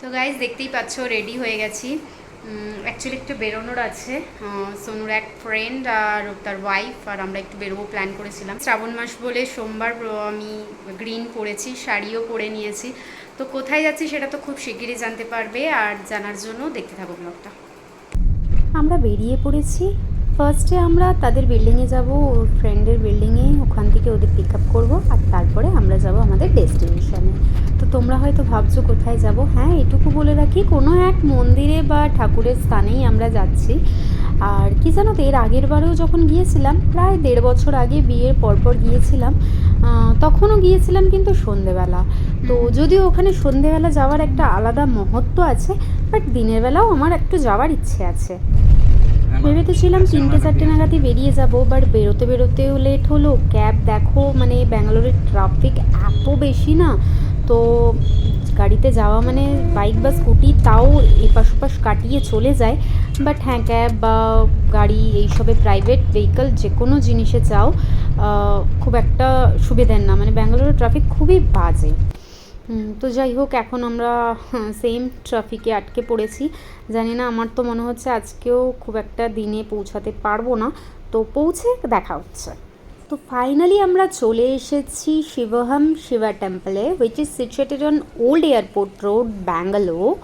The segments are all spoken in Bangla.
তো গাইজ দেখতেই পাচ্ছ রেডি হয়ে গেছি। অ্যাকচুয়ালি একটু বেরোনোর আছে। সোনুর এক ফ্রেন্ড আর তার ওয়াইফ আর আমরা একটু বেরোবো প্ল্যান করেছিলাম। শ্রাবণ মাস বলে সোমবার আমি গ্রিন পরেছি, শাড়িও পরে নিয়েছি। তো কোথায় যাচ্ছি সেটা তো খুব শিগগিরই জানতে পারবে, আর জানার জন্য দেখতে থাকো ব্লগটা আমরা বেরিয়ে পড়েছি ফার্স্টে আমরা তাদের বিল্ডিংয়ে যাব ওর ফ্রেন্ডের বিল্ডিংয়ে ওখান থেকে ওদের পিক আপ করব আর তারপরে আমরা যাব আমাদের ডেস্টিনেশনে তো তোমরা হয়তো ভাবছ কোথায় যাব? হ্যাঁ এটুকু বলে রাখি কোনো এক মন্দিরে বা ঠাকুরের স্থানেই আমরা যাচ্ছি। আর কি জানো তো এর আগের বারেও যখন গিয়েছিলাম প্রায় দেড় বছর আগে বিয়ের পরপর গিয়েছিলাম তখনও গিয়েছিলাম কিন্তু সন্ধেবেলা। তো যদিও ওখানে সন্ধেবেলা যাওয়ার একটা আলাদা মহত্ব আছে বাট দিনের বেলাও আমার একটু যাওয়ার ইচ্ছে আছে। ভেবে তো তিনটে চারটে নাগাদই বেরিয়ে যাব বাট বেরোতে বেরোতেও লেট হলো। ক্যাব দেখো মানে ব্যাঙ্গালোরের ট্রাফিক এত বেশি না। তো গাড়িতে যাওয়া মানে বাইক বা স্কুটি তাও এপাশ ওপাশ কাটিয়ে চলে যায়। বাট হ্যাঁ ক্যাব বা গাড়ি এইসবে প্রাইভেট ভেহিকল যে কোনো জিনিসে যাও খুব একটা সুবিধার না। মানে ব্যাঙ্গালোরের ট্রাফিক খুবই বাজে। তো যাই হোক এখন আমরা সেম ট্রাফিকে আটকে পড়েছি। জানি না আমার তো মনে হচ্ছে আজকেও খুব একটা দিনে পৌঁছাতে পারব না। তো পৌঁছে দেখা হচ্ছে। তো ফাইনালি আমরা চলে এসেছি Shivoham Shiva টেম্পলে which is situated on old airport road Bangalore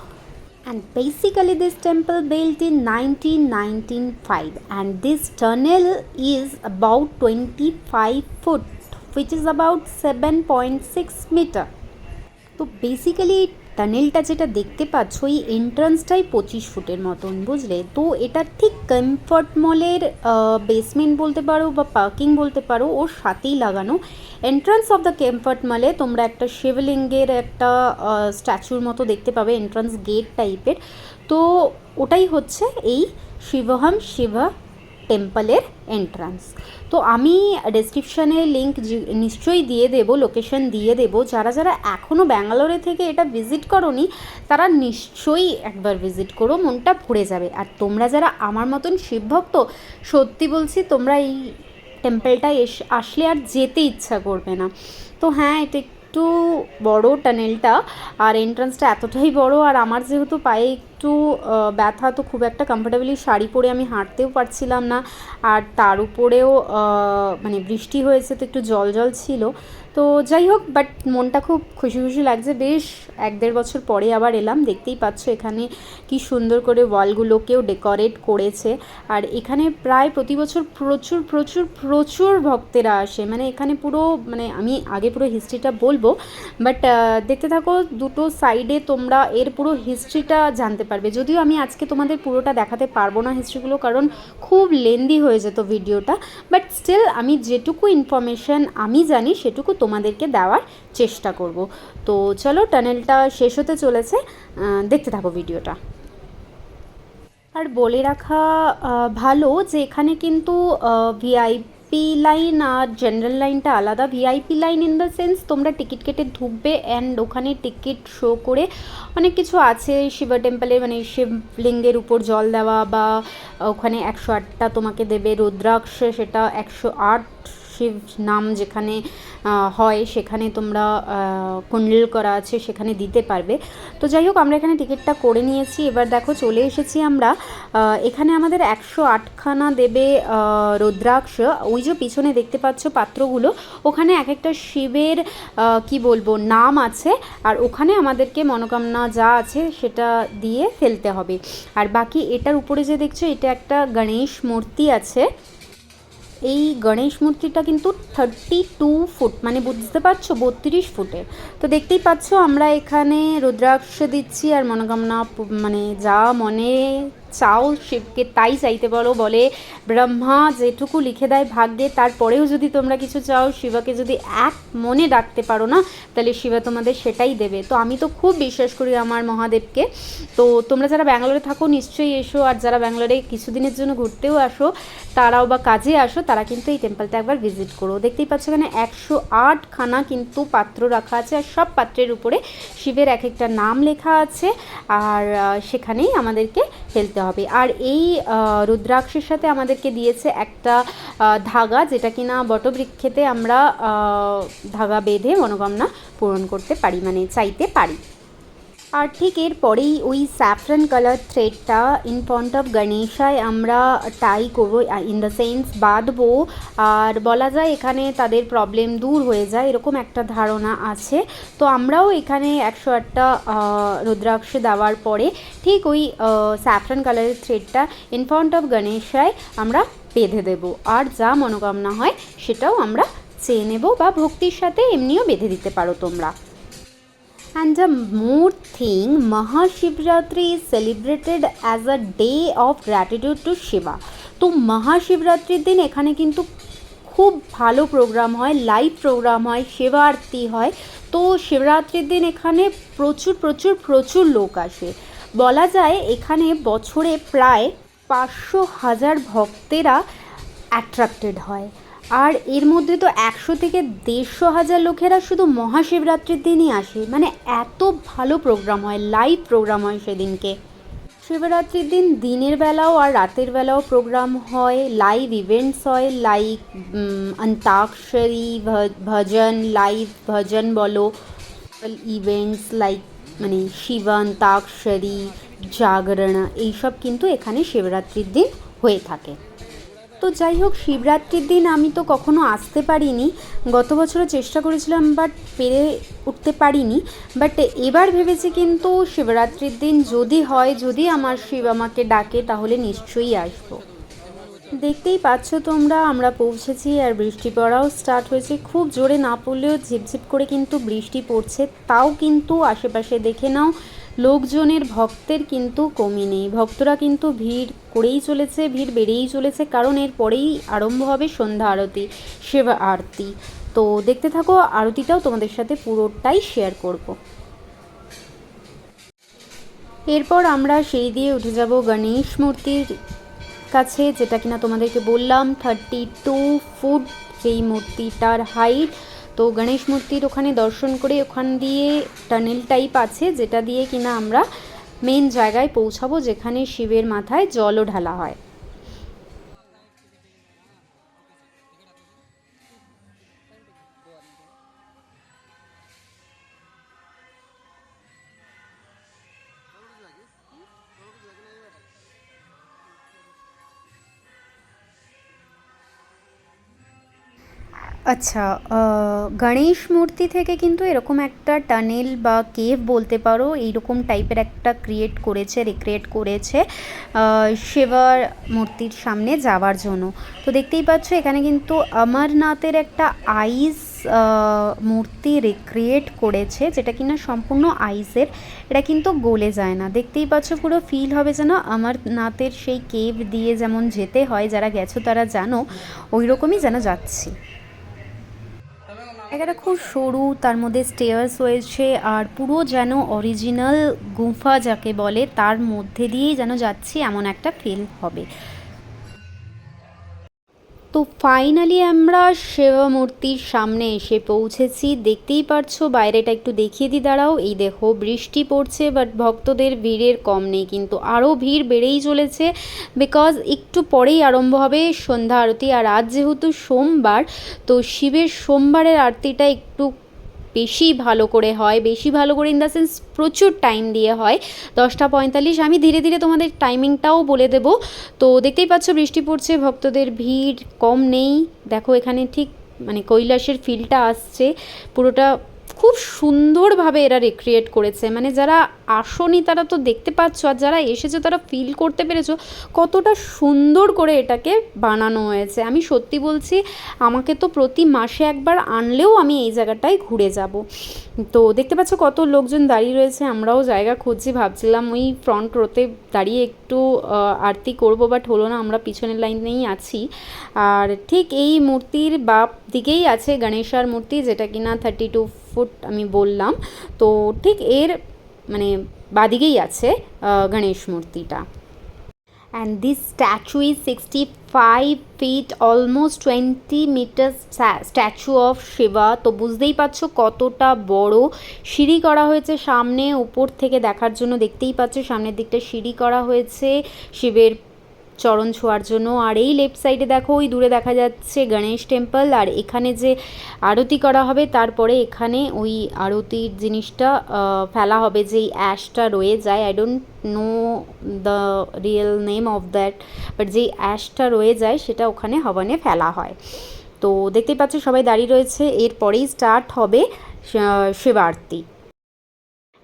And basically, this temple built in 1995, and this tunnel is about 25 foot, which is about 7.6 meter. তো বেসিক্যালি টানেলটা যেটা দেখতে পাচ্ছ, এই এন্ট্রান্সটাই পঁচিশ ফুটের মতন, বুঝলে? তো এটা ঠিক কমফর্ট মলের বেসমেন্ট বলতে পারো বা পার্কিং বলতে পারো, ওর সাথেই লাগানো। এন্ট্রান্স অফ দ্য কমফর্ট মলে তোমরা একটা শিবলিঙ্গের একটা স্ট্যাচুর মতো দেখতে পাবে এন্ট্রান্স গেট টাইপের তো ওটাই হচ্ছে এই শিবহাম শিবা টেম্পলের এন্ট্রান্স তো আমি ডেসক্রিপশানে লিঙ্ক নিশ্চয়ই দিয়ে দেব লোকেশন দিয়ে দেব। যারা যারা এখনও ব্যাঙ্গালোরে থেকে এটা ভিজিট করনি, তারা নিশ্চয়ই একবার ভিজিট করো, মনটা ভরে যাবে। আর তোমরা যারা আমার মতন শিবভক্ত সত্যি বলছি, তোমরা এই টেম্পলটা এস, আসলে আর যেতে ইচ্ছা করবে না। তো হ্যাঁ এটা একটু বড় টানেলটা আর এন্ট্রান্সটা এতটাই বড়, আর আমার যেহেতু পায়ে একটু ব্যথা তো খুব একটা কমফোর্টেবলি শাড়ি পরে আমি হাঁটতেও পারছিলাম না। আর তার উপরেও মানে বৃষ্টি হয়েছে তো একটু জল জল ছিল। তো যাই হোক বাট মনটা খুব খুশি খুশি লাগছে। বেশ, এক দেড় বছর পরে আবার এলাম। দেখতেই পাচ্ছ এখানে কি সুন্দর করে ওয়ালগুলোকেও ডেকোরেট করেছে। আর এখানে প্রায় প্রতি বছর প্রচুর প্রচুর প্রচুর ভক্তেরা আসে। মানে এখানে পুরো মানে আমি আগে পুরো হিস্ট্রিটা বলব বাট দেখতে থাকো দুটো সাইডে তোমরা এর পুরো হিস্ট্রিটা জানতে পারবে। যদিও আমি আজকে তোমাদের পুরোটা দেখাতে পারব না হিস্ট্রিগুলো কারণ খুব লেন্দি হয়ে যেত ভিডিওটা বাট স্টিল আমি যেটুকু ইনফরমেশন আমি জানি, সেটুকু তোমাদেরকে দেওয়ার চেষ্টা করব। তো চলো টানেলটা শেষ হতে চলেছে। দেখতে থাকো ভিডিওটা আর বলে রাখা ভালো যে এখানে কিন্তু ভিআইপি লাইন আর জেনারেল লাইনটা আলাদা। VIP line in the sense তোমরা টিকিট কেটে ঢুকবে অ্যান্ড ওখানে টিকিট শো করে অনেক কিছু আছে। শিবা টেম্পলের মানে শিবলিঙ্গের উপর জল দেওয়া বা ওখানে একশো আটটা তোমাকে দেবে। রুদ্রাক্ষ সেটা একশো আট শিব নাম যেখানে হয় সেখানে তোমরা কুণ্ডল করা আছে সেখানে দিতে পারবে। তো যাই হোক, আমরা এখানে টিকিটটা করে নিয়েছি। এবার দেখো, চলে এসেছি আমরা এখানে আমাদের একশো আটখানা দেবে রুদ্রাক্ষ। ওই যে পিছনে দেখতে পাচ্ছ পাত্রগুলো, ওখানে এক একটা শিবের কি বলব, নাম আছে। আর ওখানে আমাদেরকে মনোকামনা যা আছে সেটা দিয়ে ফেলতে হবে। আর বাকি এটার উপরে যে দেখছ, এটা একটা গণেশ মূর্তি আছে। এই গণেশ মূর্তিটা কিন্তু থার্টি টু ফুট মানে বুঝতে পারছ বত্রিশ ফুটের। তো দেখতেই পাচ্ছ আমরা এখানে রুদ্রাক্ষ দিচ্ছি আর মনোকামনা মানে যা মনে চাও শিবকে তাই চাইতে বলো বলে ব্রহ্মা যেটুকু লিখে দেয় ভাগ্যে, তারপরেও যদি তোমরা কিছু চাও, শিবাকে যদি এক মনে ডাকতে পারো না, তাহলে শিবা তোমাদের সেটাই দেবে। তো আমি তো খুব বিশ্বাস করি আমার মহাদেবকে। তো তোমরা যারা ব্যাঙ্গালোরে থাকো নিশ্চয়ই এসো, আর যারা ব্যাঙ্গালোরে কিছুদিনের জন্য ঘুরতেও আসো তারাও বা কাজে আসো, তারা কিন্তু এই টেম্পলটা একবার ভিজিট করো। দেখতেই পাচ্ছ এখানে একশো আটখানা কিন্তু পাত্র রাখা আছে আর সব পাত্রের উপরে শিবের এক একটা নাম লেখা আছে আর সেখানেই আমাদেরকে ফেলতে হবে। আর এই রুদ্রাক্ষের সাথে আমাদেরকে দিয়েছে একটা ধাগা যেটা কিনা বটবৃক্ষেতে আমরা ধাগা বেঁধে মনোকামনা পূরণ করতে পারি মানে চাইতে পারি। আর ঠিক এরপরেই ওই স্যাফরান কালার থ্রেডটা ইন ফ্রন্ট অফ গণেশায় আমরা টাই করব ইন দ্য সেন্স বাঁধবো। আর বলা যায় এখানে তাদের প্রবলেম দূর হয়ে যায়, এরকম একটা ধারণা আছে। তো আমরাও এখানে একশো আটটা রুদ্রাক্ষ দেওয়ার পরে ঠিক ওই স্যাফরান কালারের থ্রেডটা ইন ফ্রন্ট অফ গণেশায় আমরা বেঁধে দেবো। আর যা মনোকামনা হয় সেটাও আমরা চেয়ে নেব বা ভক্তির সাথে এমনিও বেঁধে দিতে পারো তোমরা। And the more thing, Mahashivratri is celebrated as a day of gratitude to Shiva. তো মহাশিবরাত্রির দিন এখানে কিন্তু খুব ভালো প্রোগ্রাম হয় লাইভ প্রোগ্রাম হয় সেবা আরতি হয়। তো শিবরাত্রির দিন এখানে প্রচুর প্রচুর প্রচুর লোক আসে। বলা যায় এখানে বছরে প্রায় পাঁচশো হাজার ভক্তেরা অ্যাট্রাক্টেড হয়। আর এর মধ্যে তো একশো থেকে দেড়শো হাজার লোকেরা শুধু মহাশিবরাত্রির দিনই আসে। মানে এত ভালো প্রোগ্রাম হয় লাইভ প্রোগ্রাম হয় সেদিনকে। শিবরাত্রির দিন দিনের বেলাও আর রাতের বেলাও প্রোগ্রাম হয় লাইভ ইভেন্টস হয় লাইক অন্তাক্ষরী ভজন লাইভ ভজন বলো। ইভেন্টস লাইক মানে শিবা অন্তাক্ষরী জাগরণ, এইসব কিন্তু এখানে শিবরাত্রির দিন হয়ে থাকে। তো যাই হোক, শিবরাত্রির দিন আমি তো কখনো আসতে পারিনি। গত বছরও চেষ্টা করেছিলাম, বাট পেরে উঠতে পারিনি। বাট এবার ভেবেছি কিন্তু শিবরাত্রির দিন যদি হয়, যদি আমার শিব আমাকে ডাকে, তাহলে নিশ্চয়ই আসব। দেখতেই পাচ্ছ তোমরা, আমরা পৌঁছেছি আর বৃষ্টি পড়াও স্টার্ট হয়েছে। খুব জোরে না পড়লেও ঝিপঝিপ করে কিন্তু বৃষ্টি পড়ছে, তাও কিন্তু আশেপাশে দেখে নাও। লোকজনের ভক্তের কিন্তু কমই নেই। ভক্তরা কিন্তু ভিড় করেই চলেছে, ভিড় বেড়েই চলেছে, কারণ এর পরেই আরম্ভ হবে সন্ধ্যা আরতি সেবা আরতি। তো দেখতে থাকো, আরতিটাও তোমাদের সাথে পুরোটাই শেয়ার করব। এরপর আমরা সেই দিয়ে উঠে যাব গণেশ মূর্তির কাছে, যেটা কিনা তোমাদেরকে বললাম থার্টি টু ফুট যেই মূর্তিটার হাইট তো গণেশ মূর্তির ওখানে দর্শন করে ওখান দিয়ে টানেল টাইপ আছে, যেটা দিয়ে কিনা আমরা মেন জায়গায় পৌঁছাবো, যেখানে শিবের মাথায় জলও ঢালা হয়। আচ্ছা গণেশ মূর্তি থেকে কিন্তু এরকম একটা টানেল বা কেভ বলতে পারো, এইরকম টাইপের একটা ক্রিয়েট করেছে রিক্রিয়েট করেছে শিবার মূর্তির সামনে যাওয়ার জন্য। তো দেখতেই পাচ্ছ, এখানে কিন্তু অমরনাথের একটা আইস মূর্তি রিক্রিয়েট করেছে, যেটা কিনা সম্পূর্ণ আইসের এটা কিন্তু গলে যায় না। দেখতেই পাচ্ছ, পুরো ফিল হবে যেন অমরনাথের সেই কেভ দিয়ে যেমন যেতে হয়, যারা গেছো তারা জানো ওই রকমই যেন যাচ্ছি। জায়গাটা খুব সরু, তার মধ্যে স্টেয়ার্স রয়েছে আর পুরো যেন অরিজিনাল গুফা যাকে বলে, তার মধ্যে দিয়েই যেন যাচ্ছি এমন একটা ফিল হবে। তো ফাইনালি আমরা শিবা মূর্তির সামনে এসে পৌঁছেছি। দেখতেই পারছ, বাইরেটা একটু দেখিয়ে দিই, দাঁড়াও। এই দেখো, বৃষ্টি পড়ছে বাট ভক্তদের ভিড়ের কম নেই, কিন্তু আরও ভিড় বেড়েই চলেছে। বিকজ একটু পরেই আরম্ভ হবে সন্ধ্যা আরতি, আর আজ যেহেতু সোমবার, তো শিবের সোমবারের আরতিটা একটু বেশি ভালো করে হয়, বেশি ভালো করে ইন দ্য সেন্স প্রচুর টাইম দিয়ে হয়। দশটা পঁয়তাল্লিশ, আমি ধীরে ধীরে তোমাদের টাইমিংটাও বলে দেব। তো দেখতেই পাচ্ছ বৃষ্টি পড়ছে, ভক্তদের ভিড় কম নেই। দেখো এখানে ঠিক মানে কৈলাসের ফিলটা আসছে। পুরোটা খুব সুন্দরভাবে এরা রিক্রিয়েট করেছে। মানে যারা আসনি, তারা তো দেখতে পাচ্ছ, আর যারা এসেছ, তারা ফিল করতে পেরেছ কতটা সুন্দর করে এটাকে বানানো হয়েছে। আমি সত্যি বলছি, আমাকে তো প্রতি মাসে একবার আনলেও আমি এই জায়গাটায় ঘুরে যাব। তো দেখতে পাচ্ছ কত লোকজন দাঁড়িয়ে রয়েছে, আমরাও জায়গা খুঁজছি, ভাবছিলাম ওই ফ্রন্ট রোতে দাঁড়িয়ে একটু আরতি করব বাট হলো না, আমরা পিছনের লাইনেই আছি। আর ঠিক এই মূর্তির বাপ দিকেই আছে গণেশার মূর্তি, যেটা কিনা থার্টি টু ফুট আমি বললাম। তো ঠিক এর মানে বাদিকেই আছে গণেশ মূর্তিটা। And this statue is 65 feet, almost 20 meters sta- statue of Shiba তো বুঝতেই পারছ কতটা বড়। সিঁড়ি করা হয়েছে সামনে, উপর থেকে দেখার জন্য দেখতেই পাচ্ছ, সামনের দিকটা সিঁড়ি করা হয়েছে। শিবের চরণ ছোঁয়ার জন্য। আর এই লেফট সাইডে দেখো, ওই দূরে দেখা যাচ্ছে গণেশ টেম্পল আর এখানে যে আরতি করা হবে, তারপরে এখানে ওই আরতির জিনিসটা ফেলা হবে, যেই অ্যাশটা রয়ে যায়। I don't know the real name of that but যেই অ্যাশটা রয়ে যায়, সেটা ওখানে হবনে ফেলা হয়। তো দেখতেই পাচ্ছ, সবাই দাঁড়িয়ে রয়েছে। এরপরেই স্টার্ট হবে Shivaratri.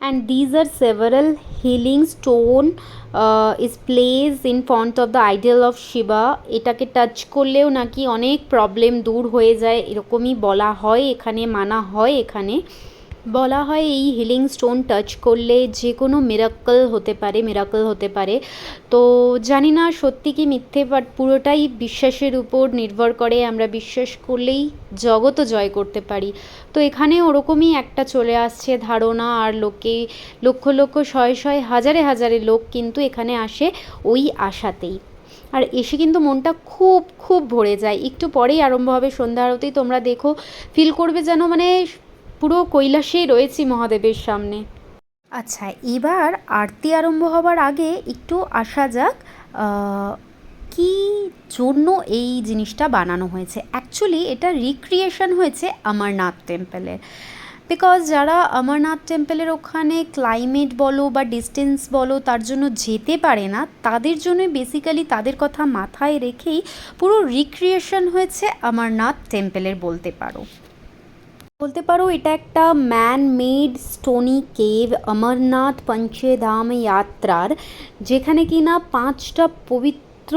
And these are several healing stone uh, is placed in front of the idol of Shiva এটাকে টাচ করলেও নাকি অনেক প্রবলেম দূর হয়ে যায় এরকমই বলা হয় এখানে মানা হয় এখানে বলা হয় এই হিলিং স্টোন টাচ করলে যে কোনো মিরাকল হতে পারে মিরাকল হতে পারে। তো জানি না সত্যি কি মিথ্যে বাট পুরোটাই বিশ্বাসের উপর নির্ভর করে। আমরা বিশ্বাস করলেই জগতও জয় করতে পারি। তো এখানে ওরকমই একটা চলে আসছে ধারণা, আর লোকে, লক্ষ লক্ষ, শয়ে শয়ে, হাজারে হাজারে লোক কিন্তু এখানে আসে ওই আশাতেই। আর এসে কিন্তু মনটা খুব খুব ভরে যায়। একটু পরেই আরম্ভ হবে সন্ধ্যা আরতি, তোমরা দেখো। ফিল করবে যেন মানে পুরো কৈলাসেই রয়েছি মহাদেবের সামনে। আচ্ছা এবার আরতি আরম্ভ হবার আগে একটু আসা যাক কি জন্য এই জিনিসটা বানানো হয়েছে? অ্যাকচুয়ালি এটা রিক্রিয়েশন হয়েছে অমরনাথ টেম্পলের বিকজ যারা অমরনাথ টেম্পলের ওখানে ক্লাইমেট বলো বা ডিস্টেন্স বলো, তার জন্য যেতে পারে না, তাদের জন্য বেসিক্যালি তাদের কথা মাথায় রেখেই পুরো রিক্রিয়েশন হয়েছে অমরনাথ টেম্পলের বলতে পারো। বলতে পারো, এটা একটা man made stony cave Amarnath Panchdham যাত্রার যেখানে কি না পাঁচটা পবিত্র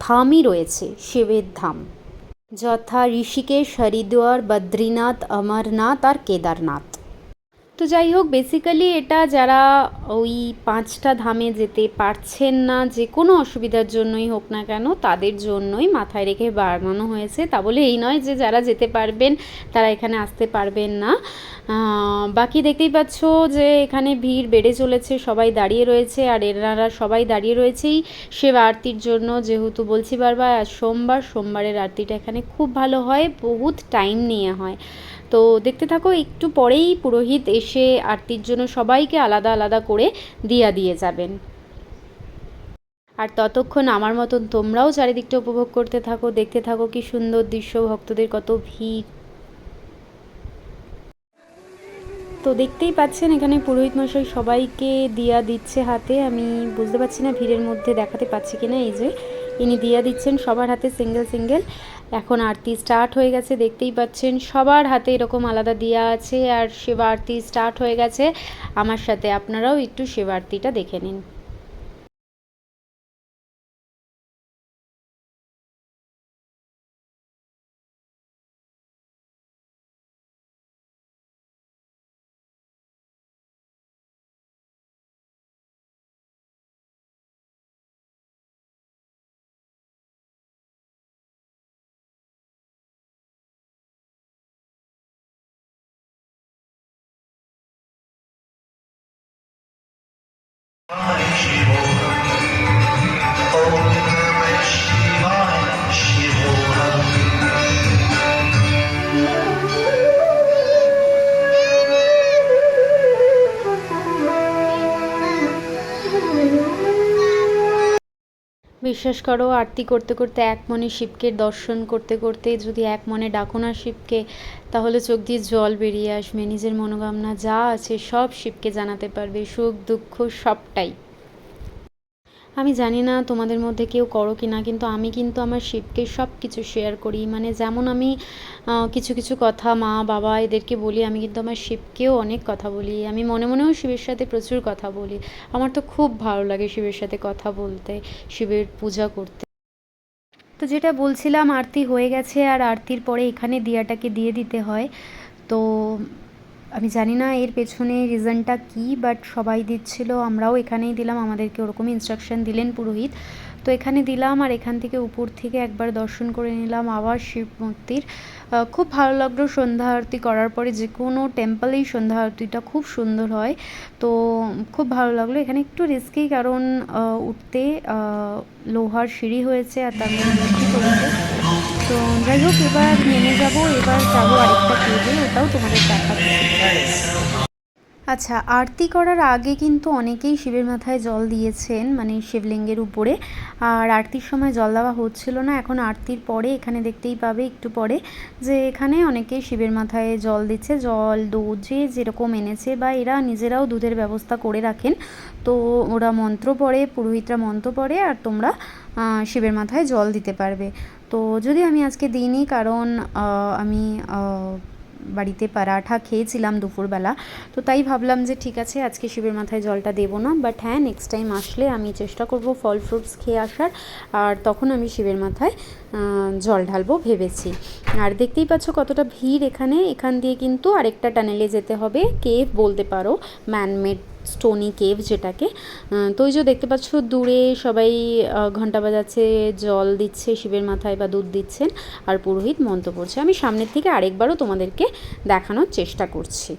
ধামই রয়েছে, শিবের ধাম। যথা ঋষিকেশ, হরিদ্বার, বদ্রীনাথ, অমরনাথ আর কেদারনাথ। তো যাই হোক বেসিক্যালি এটা যারা ওই পাঁচটা ধামে যেতে পারছেন না, যে কোনো অসুবিধার জন্যই হোক না কেন, তাদের জন্যই মাথায় রেখে বানানো হয়েছে। তা বলে এই নয় যে যারা যেতে পারবেন, তারা এখানে আসতে পারবেন না। বাকি দেখতেই পাচ্ছ যে এখানে ভিড় বেড়ে চলেছে, সবাই দাঁড়িয়ে রয়েছে, আর এনারা সবাই দাঁড়িয়ে রয়েছেই সেবা আরতির জন্য। যেহেতু বলছি বারবার সোমবার, সোমবারের আরতিটা এখানে খুব ভালো হয়, বহুত টাইম নিয়ে হয়। তো দেখতে থাকো, একটু পরেই পুরোহিত এসে আরতির জন্য সবাইকে আলাদা আলাদা করে দিয়া দিয়ে যাবেন। আর ততক্ষণ আমার মতন তোমরাও চারিদিকটা উপভোগ করতে থাকো, দেখতে থাকো কি সুন্দর দৃশ্য, ভক্তদের কত ভিড়। তো দেখতেই পাচ্ছেন, এখানে পুরোহিত মশাই সবাইকে দিয়া দিচ্ছে হাতে। আমি বুঝতে পারছি না ভিড়ের মধ্যে দেখাতে পাচ্ছি কিনা, এই যে ইনি দিয়া দিচ্ছেন সবার হাতে সিঙ্গেল সিঙ্গেল। এখন আরতি স্টার্ট হয়ে গেছে, দেখতেই পাচ্ছেন সবার হাতে এরকম আলাদা দিয়া আছে আর সেবা আরতি স্টার্ট হয়ে গেছে। আমার সাথে আপনারাও একটু সেবা আরতিটা দেখে নিন। বিশ্বাস করো, আরতি করতে করতে এক মনে শিবকে দর্শন করতে করতে যদি এক মনে ডাকো না শিবকে, তাহলে চোখ দিয়ে জল বেরিয়ে আসবে। নিজের মনোকামনা যা আছে সব শিবকে জানাতে পারবে। সুখ, দুঃখ সবটাই। আমি জানি না তোমাদের মধ্যে কেউ করো কি না কিন্তু আমি কিন্তু আমার শিবকে সব কিছু শেয়ার করি। মানে যেমন আমি কিছু কিছু কথা মা, বাবা এদেরকে বলি, আমি কিন্তু আমার শিবকেও অনেক কথা বলি। আমি মনে মনেও শিবের সাথে প্রচুর কথা বলি। আমার তো খুব ভালো লাগে শিবের সাথে কথা বলতে, শিবের পূজা করতে। তো যেটা বলছিলাম, আরতি হয়ে গেছে, আর আরতির পরে এখানে দিয়াটাকে দিয়ে দিতে হয়। তো আমি জানি না এর পেছনে রিজনটা কী বাট সবাই দিচ্ছিল, আমরাও এখানেই দিলাম, আমাদেরকে ওরকমই ইনস্ট্রাকশন দিলেন পুরোহিত। তো এখানে দিলাম আর এখান থেকে উপর থেকে একবার দর্শন করে নিলাম আবার শিব মূর্তির খুব ভালো লাগল সন্ধ্যা আরতি করার পরে, যে কোনো টেম্পলেই সন্ধ্যা আরতিটা খুব সুন্দর হয়। তো খুব ভালো লাগল, এখানে একটু রিস্কি কারণ উঠতে লোহার সিঁড়ি হয়েছে আর তার মধ্যে তো যাই হোক, এবার নেমে যাব, এবার যাব আরেকটা কেজে ওটাও তোমাদের দেখাচ্ছি। আচ্ছা আরতি করার আগে কিন্তু অনেকেই শিবের মাথায় জল দিয়েছেন মানে শিবলিঙ্গের উপরে। আর আরতির সময় জল দেওয়া হচ্ছিল না, এখন আরতির পরে, এখানে দেখতেই পাবে একটু পরে, যে এখানে অনেকেই শিবের মাথায় জল দিচ্ছে, জল, দুধ, যে যেরকম এনেছে, বা এরা নিজেরাও দুধের ব্যবস্থা করে রাখেন। তো ওরা মন্ত্র পড়ে, পুরোহিতরা মন্ত্র পড়ে, আর তোমরা শিবের মাথায় জল দিতে পারবে। তো যদি আমি আজকে দিইনি, কারণ আমি বাড়িতে পরাঠা খেয়েছিলাম দুপুরবেলা, তো তাই ভাবলাম যে ঠিক আছে, আজকে শিবের মাথায় জলটা দেবো না বাট হ্যাঁ নেক্সট টাইম আসলে আমি চেষ্টা করব ফল ফ্রুটস খেয়ে আসার, আর তখন আমি শিবের মাথায় জল ঢালবো ভেবেছি। আর দেখতেই পাচ্ছ কতটা ভিড় এখানে, এখান দিয়ে কিন্তু আরেকটা টানেলে যেতে হবে কেভ বলতে পারো ম্যানমেড স্টোনি কেভ যেটাকে। তো ওই যে দেখতে পাচ্ছ দূরে সবাই ঘণ্টা বাজাচ্ছে, জল দিচ্ছে শিবের মাথায় বা দুধ দিচ্ছেন, আর পুরোহিত মন্ত্র পড়ছে। আমি সামনের থেকে আরেকবারও তোমাদেরকে দেখানোর চেষ্টা করছি।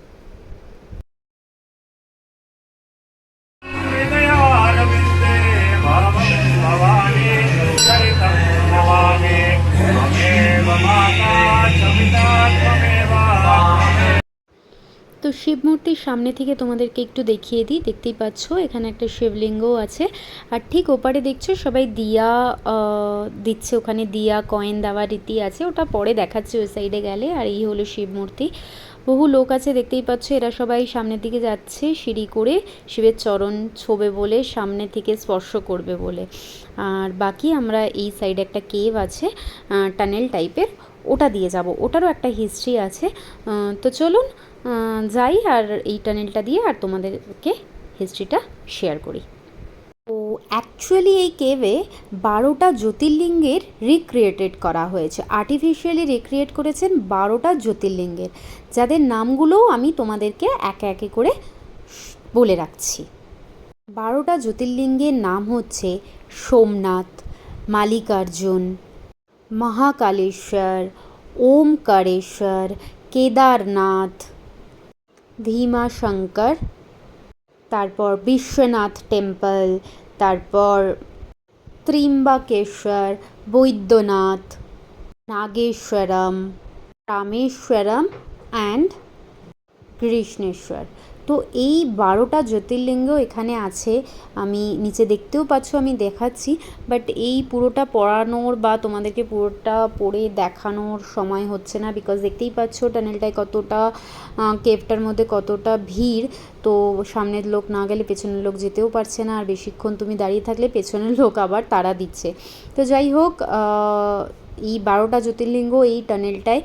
তো শিব মূর্তির সামনে থেকে তোমাদেরকে একটু দেখিয়ে দিই। দেখতেই পাচ্ছ, এখানে একটা শিবলিঙ্গও আছে। আর ঠিক ওপারে দেখছ সবাই দিয়া দিচ্ছে। ওখানে দিয়া কয়েন দেওয়া রীতি আছে। ওটা পরে দেখাচ্ছে ওই সাইডে গেলে। আর এই হলো শিব মূর্তি। বহু লোক আছে, দেখতেই পাচ্ছ। এরা সবাই সামনের দিকে যাচ্ছে সিঁড়ি করে শিবের চরণ ছোবে বলে, সামনে থেকে স্পর্শ করবে বলে। আর বাকি আমরা এই সাইডে একটা কেভ আছে টানেল টাইপের ওটা দিয়ে যাব। ওটারও একটা হিস্ট্রি আছে। তো চলুন যাই আর এই টানেলটা দিয়ে আর তোমাদেরকে হিস্ট্রিটা শেয়ার করি। তো অ্যাকচুয়ালি এই কেভে বারোটা জ্যোতির্লিঙ্গের রিক্রিয়েটেড করা হয়েছে। আর্টিফিশিয়ালি রিক্রিয়েট করেছেন বারোটা জ্যোতির্লিঙ্গের। যাদের নামগুলোও আমি তোমাদেরকে একে একে করে বলে রাখছি। বারোটা জ্যোতির্লিঙ্গের নাম হচ্ছে সোমনাথ, মালিকার্জুন, মহাকালেশ্বর, ওমকারেশ্বর, কেদারনাথ ভীমাশঙ্কর তারপর বিশ্বনাথ টেম্পল তারপর ত্রিম্বাকেশ্বর বৈদ্যনাথ নাগেশ্বরম রামেশ্বরম অ্যান্ড কৃষ্ণেশ্বর। তো এই বারোটা জ্যোতির্লিঙ্গ এখানে আছে, আমি নিচে দেখতেও পাচ্ছ, আমি দেখাচ্ছি। বাট এই পুরোটা পড়ানোর বা তোমাদেরকে পুরোটা পড়ে দেখানোর সময় হচ্ছে না বিকজ দেখতেই পাচ্ছ টানেলটায় কতটা কেভটার মধ্যে কতটা ভিড়। তো সামনের লোক না গেলে পেছনের লোক যেতেও পারছে না, আর বেশিক্ষণ তুমি দাঁড়িয়ে থাকলে পেছনের লোক আবার তারা দিচ্ছে। তো যাই হোক এই বারোটা জ্যোতির্লিঙ্গ এই টানেলটায়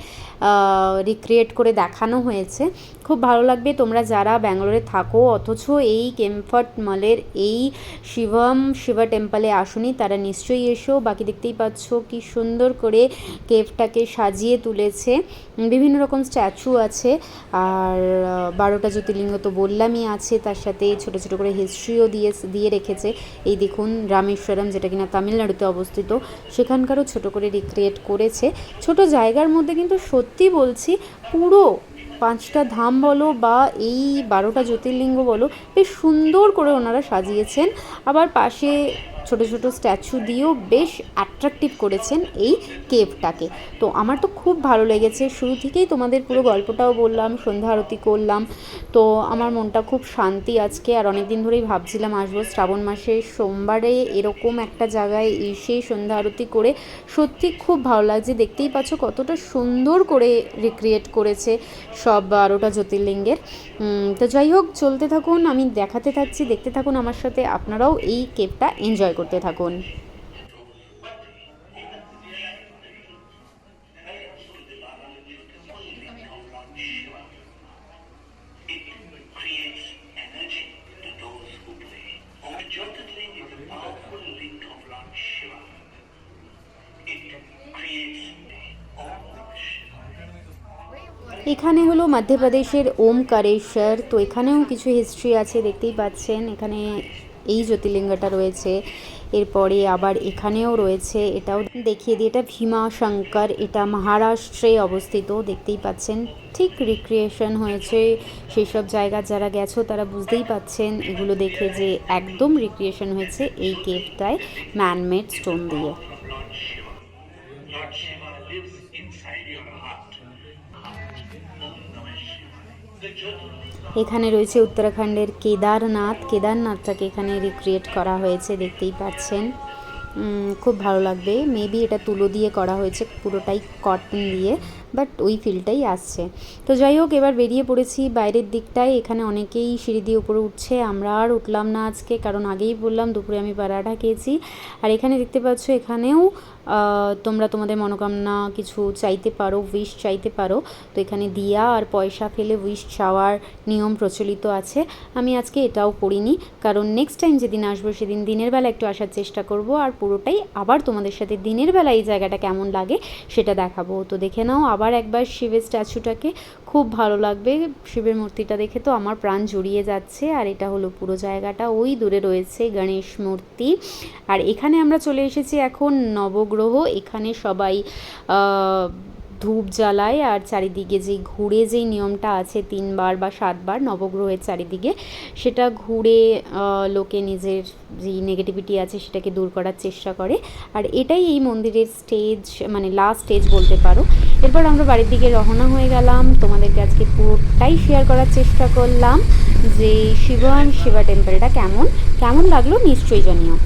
রিক্রিয়েট করে দেখানো হয়েছে। খুব ভালো লাগবে। তোমরা যারা ব্যাঙ্গালোরে থাকো, অথচ এই কেমফর্ট মলের এই শিবম শিবা টেম্পলে আসনি, তারা নিশ্চয়ই এসো। বাকি দেখতেই পাচ্ছ কি সুন্দর করে কেভটাকে সাজিয়ে তুলেছে। বিভিন্ন রকম স্ট্যাচু আছে। আর বারোটা জ্যোতির্লিঙ্গ তো বললামই আছে, তার সাথে ছোট ছোট করে হিস্ট্রিও দিয়ে দিয়ে রেখেছে। এই দেখুন রামেশ্বরম, যেটা কিনা তামিলনাড়ুতে অবস্থিত, সেখানকারও ছোট করে রিক্রিয়েট করেছে। ছোট জায়গার মধ্যে কিন্তু সত্যি বলছি, পুরো পাঁচটা ধাম বলো বা এই বারোটা জ্যোতির্লিঙ্গ বলো, বেশ সুন্দর করে ওনারা সাজিয়েছেন। আবার পাশে ছোট ছোট স্ট্যাচু দিয়েও বেশ অ্যাট্রাকটিভ করেছেন এই কেভটাকে। তো আমার তো খুব ভালো লেগেছে। শুরু থেকেই তোমাদের পুরো গল্পটাও বললাম, সন্ধ্যা আরতি করলাম। তো আমার মনটা খুব শান্তি আজকে। আর অনেক দিন ধরেই ভাবছিলাম আসব শ্রাবণ মাসে সোমবারে এরকম একটা জায়গায় এসে সন্ধ্যা আরতি করে সত্যি খুব ভালো লাগছে। দেখতেই পাচ্ছ কতটা সুন্দর করে রিক্রিয়েট করেছে সব বারোটা জ্যোতির্লিঙ্গের। তো যাই হোক, চলতে থাকুন, আমি দেখাতে থাকছি, দেখতে থাকুন আমার সাথে। আপনারাও এই কেপটা এনজয় এনজয় করতে থাকুন। এখানে হলো মধ্যপ্রদেশের ওমকারেশ্বর, তো এখানেও কিছু হিস্ট্রি আছে, দেখতেই পাচ্ছেন। এখানে এই জ্যোতির্লিঙ্গটা রয়েছে। এরপরে আবার এখানেও রয়েছে, এটাও দেখিয়ে দিই, এটা ভীমা শঙ্কর, এটা মহারাষ্ট্রে অবস্থিত, দেখতেই পাচ্ছেন। ঠিক রিক্রিয়েশন হয়েছে সেই সব জায়গা যারা গেছো তারা বুঝতেই পাচ্ছেন, এগুলো দেখে যে একদম রিক্রিয়েশন হয়েছে এই কেভটায় ম্যানমেড স্টোন দিয়ে. The এখানে রয়েছে উত্তরাখণ্ডের কেদারনাথ। কেদারনাথটাকে এখানে রিক্রিয়েট করা হয়েছে, দেখতেই পাচ্ছেন। খুব ভালো লাগবে। মেবি এটা তুলো দিয়ে করা হয়েছে, পুরোটাই কটন দিয়ে বাট ওই ফিলটাই আসছে। তো যাই হোক, এবার বেরিয়ে পড়েছি বাইরের দিকটায়। এখানে অনেকেই সিঁড়ি দিয়ে উপরে উঠছে, আমরা আর উঠলাম না আজকে, কারণ আগেই বললাম দুপুরে আমি পারাঠা খেয়েছি। আর এখানে দেখতে পাচ্ছ, এখানেও তোমরা তোমাদের মনোকামনা কিছু চাইতে পারো উইশ চাইতে পারো। তো এখানে দিয়া আর পয়সা ফেলে উইশ চাওয়ার নিয়ম প্রচলিত আছে। আমি আজকে এটাও করিনি। কারণ নেক্সট টাইম যেদিন আসব সেদিন দিনের বেলা একটু আসার চেষ্টা করব আর পুরোটাই আবার তোমাদের সাথে দিনের বেলা এই জায়গাটা কেমন লাগে সেটা দেখাবো। তো দেখে নাও, আবার একবার শিবের স্ট্যাচুটাকে খুব ভালো লাগবে। শিবের মূর্তিটা দেখে তো আমার প্রাণ জড়িয়ে যাচ্ছে। আর এটা হলো পুরো জায়গাটা। ওই দূরে রয়েছে গণেশ মূর্তি। আর এখানে আমরা চলে এসেছি এখন নবগ্রহ। এখানে সবাই ধূপ জ্বালায়। আর চারিদিকে যে ঘুরে যেই নিয়মটা আছে তিনবার বা সাতবার নবগ্রহের চারিদিকে, সেটা ঘুরে লোকে নিজের যে নেগেটিভিটি আছে সেটাকে দূর করার চেষ্টা করে। আর এটাই এই মন্দিরের স্টেজ মানে লাস্ট স্টেজ বলতে পারো। এরপর আমরা বাড়ির দিকে রওনা হয়ে গেলাম। তোমাদেরকে আজকে পুরোটাই শেয়ার করার চেষ্টা করলাম যে শিব অ্যান্ড শিবা টেম্পলটা কেমন? কেমন লাগল? নিশ্চয়ই জানিও।